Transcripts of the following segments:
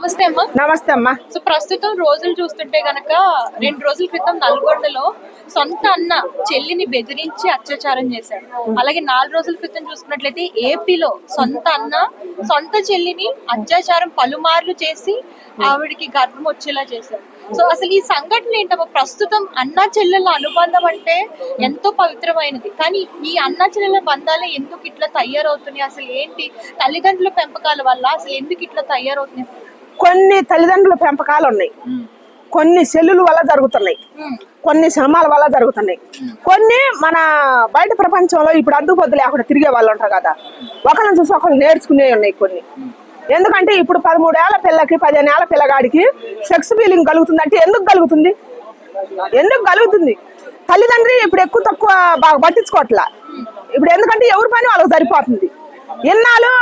నమస్తే అమ్మా. నమస్తే అమ్మా. సో ప్రస్తుతం రోజులు చూస్తుంటే గనక రెండు రోజుల క్రితం నల్గొండలో సొంత అన్న చెల్లిని బెదిరించి అత్యాచారం చేశాడు. అలాగే నాలుగు రోజుల క్రితం చూసుకున్నట్లయితే ఏపీలో సొంత అన్న సొంత చెల్లిని అత్యాచారం పలుమార్లు చేసి ఆవిడికి గర్భం వచ్చేలా చేశాడు. సో అసలు ఈ సంఘటన ఏంటమ్మా? ప్రస్తుతం అన్న చెల్లెల అనుబంధం అంటే ఎంతో పవిత్రమైనది. కానీ ఈ అన్న చెల్లెల బంధాలే ఎందుకు ఇట్లా తయారవుతున్నాయి? అసలు ఏంటి? తల్లిదండ్రుల పెంపకాల వల్ల అసలు ఎందుకు ఇట్లా తయారవుతున్నాయి? కొన్ని తల్లిదండ్రుల పెంపకాలు ఉన్నాయి. కొన్ని సెల్లుల వల్ల జరుగుతున్నాయి. కొన్ని సినిమాల వల్ల జరుగుతున్నాయి. కొన్ని మన బయట ప్రపంచంలో ఇప్పుడు అడ్డుపొద్దు లేకుండా తిరిగే వాళ్ళు ఉంటారు కదా. ఒకరిని చూసి ఒకరు నేర్చుకునే ఉన్నాయి కొన్ని. ఎందుకంటే ఇప్పుడు పదమూడేళ్ళ పిల్లకి పదిహేనేళ్ళ పిల్లగాడికి సెక్స్ ఫీలింగ్ కలుగుతుంది అంటే ఎందుకు కలుగుతుంది? ఎందుకు కలుగుతుంది? తల్లిదండ్రి ఇప్పుడు ఎక్కువ తక్కువ బాగా పట్టించుకోవట్లా. ఇప్పుడు ఎందుకంటే ఎవరి పని వాళ్ళకి సరిపోతుంది. ఎన్నాళ్ళు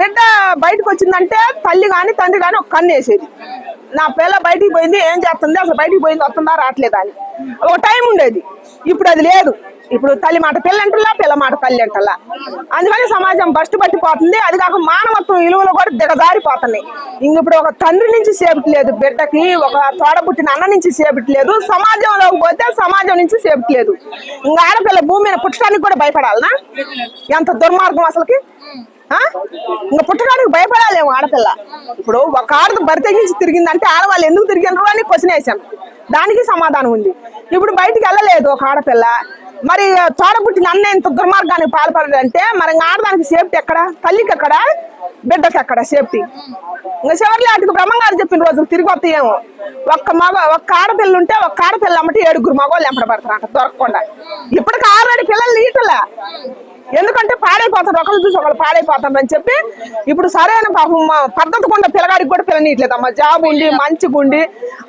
బిడ్డ బయటకు వచ్చిందంటే తల్లి కానీ తండ్రి కానీ ఒక కన్ను వేసేది. నా పిల్ల బయటికి పోయింది ఏం చేస్తుంది? అసలు బయటికి పోయింది వస్తుందా రావట్లేదా అని. ఒక టైం ఉండేది. ఇప్పుడు అది లేదు. ఇప్పుడు తల్లి మాట పిల్ల అంటలా పిల్ల మాట తల్లి అంటలా అందుకని సమాజం బస్టు పట్టిపోతుంది. అది కాక మానవత్వం విలువలు కూడా దిగజారిపోతున్నాయి. ఇంక ఇప్పుడు ఒక తండ్రి నుంచి సేపట్లేదు బిడ్డకి ఒక తోడబుట్టిన అన్న నుంచి సేపట్లేదు సమాజంలోకి పోతే సమాజం నుంచి సేపట్లేదు ఇంకా ఆడపిల్ల భూమి మీద పుట్టడానికి కూడా భయపడాలనా? ఎంత దుర్మార్గం అసలుకి? ఆ? ఇంకా పుట్టడానికి భయపడాలేమో ఆడపిల్ల. ఇప్పుడు ఒక ఆడది బరి తెగించి తిరిగిందంటే ఆడవాళ్ళు ఎందుకు తిరిగినారు అని క్వశ్చన్ వేసాను దానికి సమాధానం ఉంది. ఇప్పుడు బయటికి వెళ్ళలేదు ఒక ఆడపిల్ల. మరి తోడబుట్టిన అన్న ఇంత దుర్మార్గానికి పాల్పడాలంటే మరి ఇంకా ఆడదానికి సేఫ్టీ ఎక్కడ? తల్లికి ఎక్కడ? బిడ్డకి ఎక్కడ సేఫ్టీ? ఇంకా చివరిలో వాటికి బ్రహ్మంగారు చెప్పిన రోజులు తిరిగి వస్తాయేమో ఒక్క మగ ఒక్క ఆడపిల్ల ఉంటే ఒక్క ఆడపిల్ల అమ్మటి ఏడుగురు మగవాళ్ళు ఎంపడ అంట దొరకకుండా. ఇప్పటికి ఆల్రెడీ పిల్లలు ఈటలే. ఎందుకంటే పాడైపోతారు ఒకళ్ళు చూసి ఒకళ్ళు పాడైపోతారు అని చెప్పి ఇప్పుడు సరైన పాపం మా పద్ధతి కొండ పిల్లగాడికి కూడా పిల్లనియట్లేదు అమ్మ. జాబ్ ఉండి మంచిగా ఉండి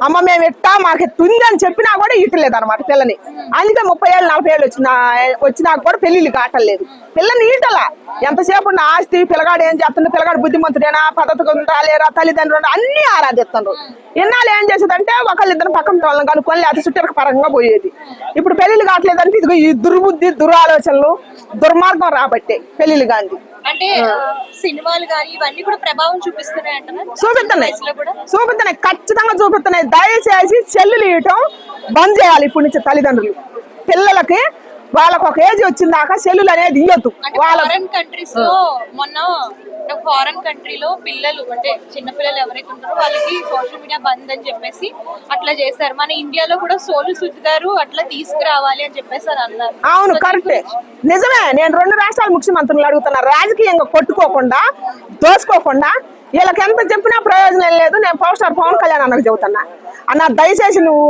అమ్మ మేము ఇట్టా మాకు తుంది అని చెప్పినా కూడా ఇట్టలేదు అనమాట పిల్లని. అందుకే ముప్పై ఏళ్ళు నలభై ఏళ్ళు వచ్చిన వచ్చినాక కూడా పెళ్ళిళ్ళు కాటలేదు పిల్లని ఈటలా ఎంతసేపు ఉన్న ఆస్తి పిల్లగాడు ఏం చేస్తుండే? పిల్లగాడు బుద్ధిమంతుడేనా? పద్ధతిగా ఉందా లేరా? తల్లిదండ్రులు అన్ని ఆరాధిస్తుండ్రు. ఇన్నాళ్ళు ఏం చేసేదంటే ఒకళ్ళిద్దరు పక్కన వాళ్ళని కనుక్కొని లేకపోతే చుట్టూ పరంగా పోయేది. ఇప్పుడు పెళ్ళిళ్ళు కావట్లేదంటే ఇదిగో ఈ దుర్బుద్ధి దురాలోచనలు దుర్మార్గం రాబట్టే పెళ్ళిళ్ళు అంటే సినిమాలు కానీ ఇవన్నీ కూడా ప్రభావం చూపిస్తున్నాయి ఖచ్చితంగా చూపిస్తున్నాయి. దయచేసి సెల్లులు ఇవ్వటం బంద్ చేయాలి ఇప్పటి నుంచి తల్లిదండ్రులు. పిల్లలకి వాళ్ళకి ఒక ఏజ్ వచ్చిన దాకా సెల్లులు అనేది ఇవ్వద్దు అంటే వాళ్ళ ఫారెన్ కంట్రీస్లో మొన్న ఫారెన్ కంట్రీలో పిల్లలు అంటే చిన్న పిల్లలు ఎవరైతే ఉంటారో వాళ్ళకి సోషల్ మీడియా బంద్ అని చెప్పేసి అట్లా చేశారు. మన ఇండియాలో కూడా సోలు సుద్ గారు అట్లా తీసుకురావాలి అని చెప్పేసి అని అన్నారు. అవును కరెక్టే నిజమే నేను రెండు రాష్ట్రాల ముఖ్యమంత్రులు అడుగుతున్నా. రాజకీయంగా కొట్టుకోకుండా దోసుకోకుండా వీళ్ళకి ఎంత చెప్పినా ప్రయోజనం లేదు. నేను పవర్ స్టార్ పవన్ కళ్యాణ్ అన్నకు చెబుతున్నా. అన్న దయచేసి నువ్వు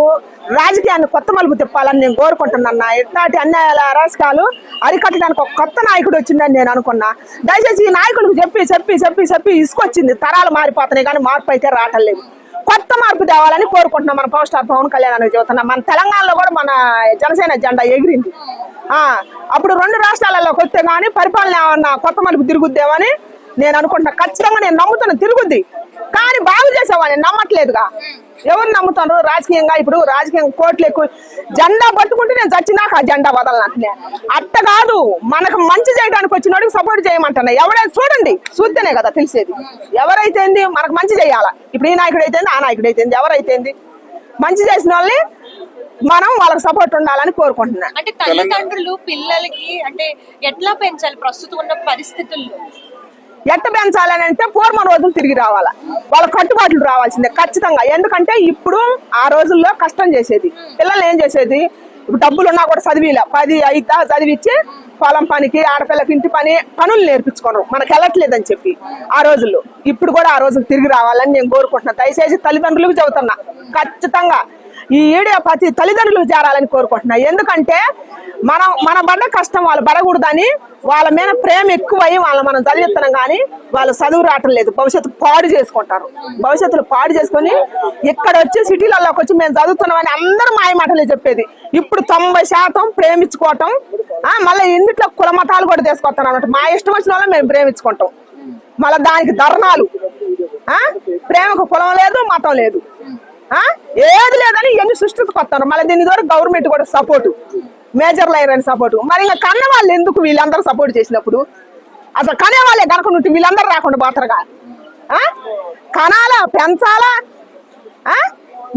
రాజకీయాన్ని కొత్త మలుపు తిప్పాలని నేను కోరుకుంటున్నా ఇట్లాంటి అన్యాయాల అరాచకాలు అరికట్టడానికి ఒక కొత్త నాయకుడు వచ్చిందని నేను అనుకున్నా. దయచేసి ఈ నాయకుడికి చెప్పి చెప్పి చెప్పి చెప్పి ఇసుకొచ్చింది. తరాలు మారిపోతున్నాయి కానీ మార్పు అయితే రావటం లేదు. కొత్త మార్పు తేవాలని కోరుకుంటున్నాం మన పవర్ స్టార్ పవన్ కళ్యాణ్ అని చెబుతున్నాం. మన తెలంగాణలో కూడా మన జనసేన జెండా ఎగిరింది. అప్పుడు రెండు రాష్ట్రాలలోకి వస్తే కానీ పరిపాలన ఏమన్నా కొత్త మలుపు తిరుగుద్దేమని నేను అనుకుంటున్నా ఖచ్చితంగా నేను నమ్ముతున్నా తిరుగుద్ది. కానీ బాగు చేసేవాడిని నమ్మట్లేదుగా. ఎవరు నమ్ముతాను రాజకీయంగా ఇప్పుడు రాజకీయం కోట్లు ఎక్కువ. జెండా పట్టుకుంటే నేను చచ్చినాక ఆ జెండా వదలనంటున్నా అట్ట కాదు మనకు మంచి చేయడానికి వచ్చిన వాడికి సపోర్ట్ చేయమంటున్నా. ఎవరైనా చూడండి చూస్తేనే కదా తెలిసేది. ఎవరైతే మనకు మంచి చేయాలా? ఇప్పుడు ఈ నాయకుడు అయితే ఆ నాయకుడు అయితే ఎవరైతే మంచి చేసిన వాళ్ళని మనం వాళ్ళకి సపోర్ట్ ఉండాలని కోరుకుంటున్నాను అంటే తల్లిదండ్రులు పిల్లలకి అంటే ఎట్లా పెంచాలి ప్రస్తుతం ఉన్న పరిస్థితుల్లో? ఎట్ట పెంచాలని అంటే పూర్వం రోజులు తిరిగి రావాలా. వాళ్ళ కట్టుబాట్లు రావాల్సిందే ఖచ్చితంగా. ఎందుకంటే ఇప్పుడు ఆ రోజుల్లో కష్టం చేసేది. పిల్లలు ఏం చేసేది? ఇప్పుడు డబ్బులు ఉన్నా కూడా చదివిలా. పది ఐదు చదివిచ్చి పొలం పనికి ఆడపిల్లకి ఇంటి పని పనులు నేర్పించుకోరు మనకు వెళ్ళట్లేదని చెప్పి ఆ రోజుల్లో. ఇప్పుడు కూడా ఆ రోజులు తిరిగి రావాలని నేను కోరుకుంటున్నా. దయచేసి తల్లిదండ్రులకు చెబుతున్నా. ఖచ్చితంగా ఈ ఏడియా ప్రతి తల్లిదండ్రులు చేరాలని కోరుకుంటున్నా. ఎందుకంటే మనం మన పడ్డ కష్టం వాళ్ళు పడకూడదని వాళ్ళ మీద ప్రేమ ఎక్కువై వాళ్ళని మనం చదివిస్తున్నాం కానీ వాళ్ళు చదువు రావటం లేదు. భవిష్యత్తు పాడు చేసుకుంటారు. భవిష్యత్తులో పాడు చేసుకొని ఇక్కడ వచ్చి సిటీలలోకి వచ్చి మేము చదువుతున్నామని అందరూ మాయమాటలే చెప్పేది. ఇప్పుడు తొంభై శాతం ప్రేమించుకోవటం మళ్ళీ ఇందుట్లో కుల మతాలు కూడా తీసుకొస్తాను అనమాట మా ఇష్టం వచ్చిన వాళ్ళని మేము ప్రేమించుకుంటాం. మళ్ళీ దానికి ధర్నాలు. ప్రేమకు కులం లేదు మతం లేదు. ఆ? ఏది లేదని ఇవన్నీ సృష్టికొస్తారు మళ్ళీ దీని ద్వారా గవర్నమెంట్ కూడా సపోర్ట్ మేజర్ లైర్ అని సపోర్ట్ మరి ఇంకా కన్న వాళ్ళు ఎందుకు వీళ్ళందరూ సపోర్ట్ చేసినప్పుడు? అసలు కనే వాళ్ళే కనుక వీళ్ళందరూ రాకుండా పోతారుగా? కనాలా? పెంచాలా?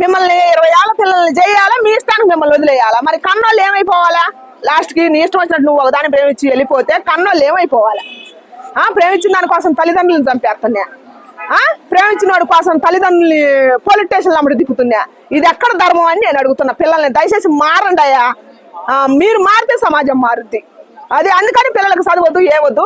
మిమ్మల్ని ఇరవై ఏళ్ళ పిల్లల్ని చేయాలా మీ ఇష్టానికి మిమ్మల్ని వదిలేయాలా? మరి కన్నోళ్ళు ఏమైపోవాలా? లాస్ట్కి నీ ఇష్టం వచ్చినట్టు నువ్వు ఒకదాన్ని ప్రేమించి వెళ్ళిపోతే కన్నోళ్ళు ఏమైపోవాలా? ప్రేమించిన దానికోసం తల్లిదండ్రులను చంపేస్తున్నా ప్రేమించిన వాడి కోసం తల్లిదండ్రుల్ని పోలీస్ స్టేషన్ అమ్మడి దిక్కుతున్నా ఇది ఎక్కడ ధర్మం అని నేను అడుగుతున్నా. పిల్లల్ని దయచేసి మారండి అయ్యా. ఆ, మీరు మారితే సమాజం మారుద్ది. అది అందుకని పిల్లలకు చదవద్దు ఏవద్దు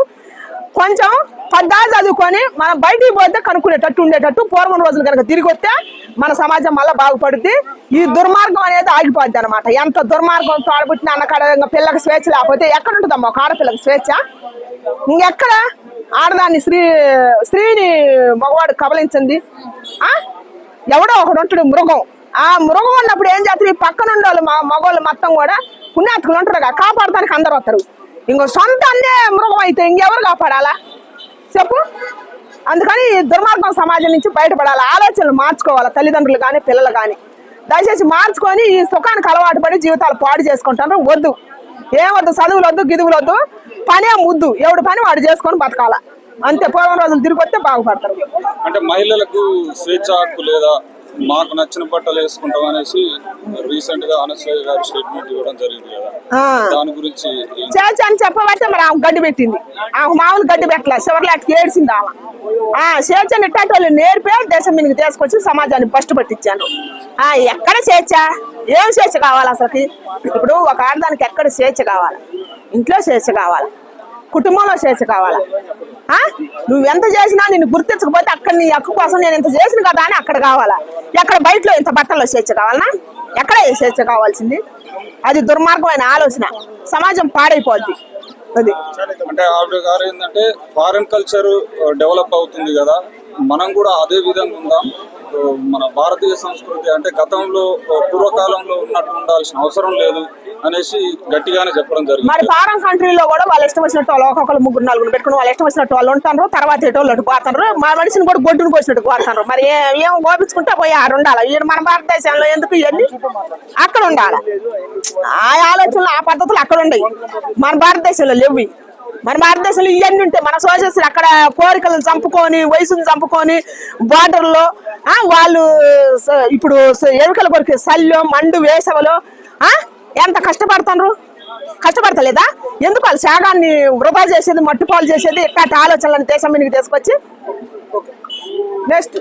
కొంచెం పద్దా చదువుకొని మనం బయటికి పోతే కనుక్కునేటట్టు ఉండేటట్టు పూర్వం రోజులు కనుక తిరిగి వస్తే మన సమాజం మళ్ళీ బాగుపడుద్ది. ఈ దుర్మార్గం అనేది ఆగిపోద్ది అనమాట ఎంత దుర్మార్గం తోడబుట్టిన అన్నకాడ ఇంకా పిల్లకి స్వేచ్ఛ లేకపోతే ఎక్కడ ఉంటుందమ్మా ఒక ఆడపిల్లకి స్వేచ్ఛ? ఇంకెక్కడ? ఆడదాన్ని స్త్రీ స్త్రీని మగవాడు కబలించింది. ఆ? ఎవడో ఒకడు ఉంటాడు మృగం. ఆ మృగం ఉన్నప్పుడు ఏం చేస్తారు? ఈ పక్కన ఉండే మా- మగవాళ్ళు మొత్తం కూడా పుణ్యాత్కులు ఉంటారు కదా కాపాడటానికి అందరు వస్తారు. ఇంకో సొంత అన్నే మృగం అయితే ఇంకెవరు కాపాడాలా? చెప్పు. అందుకని దుర్మార్గం సమాజం నుంచి బయటపడాలి? ఆలోచనలు మార్చుకోవాలి? తల్లిదండ్రులు కానీ పిల్లలు కానీ దయచేసి మార్చుకొని ఈ సుఖానికి అలవాటు పడి జీవితాలు పాడు చేసుకుంటారు వద్దు. ఏం వద్దు చదువులు వద్దు గిదువులు వద్దు పనే ముద్దు. ఎవడు పని వాడు చేసుకొని బతకాల. అంతే పూర్వం రోజులు తిరిగి వస్తే బాగుపడతారు. అంటే మహిళలకు స్వేచ్ఛ హక్కు లేదా మాకు నచ్చిన బట్టలు వేసుకుంటాం అనేసి రీసెంట్గా అనసూయ గారు స్టేట్మెంట్ ఇవ్వడం జరిగింది కదా. దాని గురించి చేర్చి అని చెప్పబట్టే మరి ఆమె గడ్డి పెట్టింది. ఆమె మామూలు గడ్డి పెట్టలే చివరిలాటికి ఏడ్చింది ఆమె. ఆ ఇట్లాంటి వాళ్ళు నేర్పే దేశం మీదకి తీసుకొచ్చి సమాజాన్ని ఫస్ట్ పట్టించాను ఆ ఎక్కడ స్వేచ్ఛ? ఏం స్వేచ్ఛ కావాలి అసలుకి? ఇప్పుడు ఒక ఆడదానికి ఎక్కడ స్వేచ్ఛ కావాలి? ఇంట్లో స్వేచ్ఛ కావాలి. కుటుంబంలో స్వేచ్ఛ కావాలా? ఆ? నువ్వు ఎంత చేసినా నిన్ను గుర్తించకపోతే అక్కడ నీ హక్కు కోసం నేను ఇంత చేసిన కదా అని అక్కడ కావాలా? ఎక్కడ బయటలో ఇంత బట్టల్లో స్వేచ్ఛ కావాలనా? ఎక్కడ స్వేచ్ఛ కావాల్సింది? అది దుర్మార్గమైన ఆలోచన. సమాజం పాడైపోద్ది. అది. అంటే ఆవిడ గారు ఏంటంటే ఫారెన్ కల్చర్ డెవలప్ అవుతుంది కదా. మనం కూడా అదే విధంగా ఉందాం. మన భారతీయ సంస్కృతి అంటే గతంలో పూర్వకాలంలో ఉన్నట్టు ఉండాల్సిన అవసరం లేదు అనేసి గట్టిగానే చెప్పడం మరి ఫారెన్ కంట్రీలో కూడా వాళ్ళు ఇష్టం వచ్చినట్టు వాళ్ళు ఒక్కొక్కరు ముగ్గురు నాలుగు పెట్టుకుని వాళ్ళు ఇష్టం వచ్చినట్టు వాళ్ళు ఉంటారు తర్వాత ఎటోళ్ళు పోతారు. మా మనిషిని కూడా గొడ్డును కోసినట్టు పోతారు మరి ఏం గోపించుకుంటే పోయి ఆడ ఉండాలి. ఈయన మన భారతదేశంలో ఎందుకు ఇవన్నీ? అక్కడ ఉండాలి. ఆ ఆలోచనలు ఆ పద్ధతులు అక్కడ ఉండవు మన భారతదేశంలో లేవు మన భారతదేశంలో ఇవన్నీ ఉంటాయి. మన సోషల్స్ అక్కడ కోరికలను చంపుకొని వయసును చంపుకొని బార్డర్లో ఆ, వాళ్ళు ఇప్పుడు ఎముకల కొరికి శల్యం మండు వేసవలో ఆ, ఎంత కష్టపడతారు కష్టపడతలేదా? ఎందుకు వాళ్ళు శాగాన్ని వృధా చేసేది మట్టుపాలు చేసేది? ఇట్లాంటి ఆలోచనలను దేశం మీదకి తీసుకొచ్చి? నెక్స్ట్